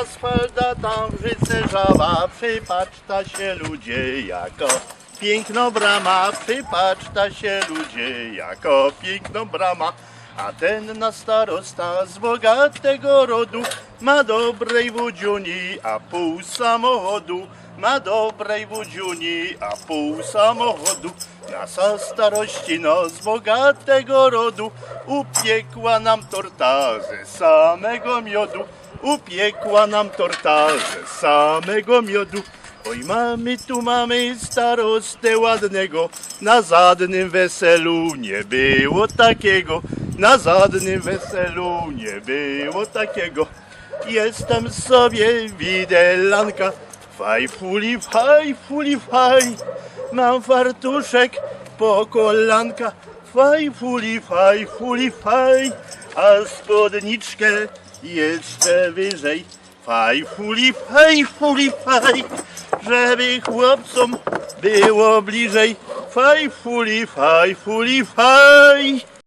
asfalta tam w życe żaba, przypatrzta się ludzie jako piękno brama, przypatrzta się ludzie jako piękno brama. A ten na starosta z bogatego rodu ma dobrej wódziuni, a pół samochodu. Ma dobrej wódziuni, a pół samochodu. Nasa starości no z bogatego rodu upiekła nam torta ze samego miodu. Upiekła nam torta ze samego miodu. Oj mamy tu mamy starostę ładnego, na żadnym weselu nie było takiego, na żadnym weselu nie było takiego. Jestem sobie widelanka, faj fuli faj fuli faj, mam fartuszek po kolanka, faj fuli faj fuli faj, a spódniczkę jeszcze wyżej. Faj fuli faj fuli faj, żeby chłopcom było bliżej. Faj fuli faj fuli faj.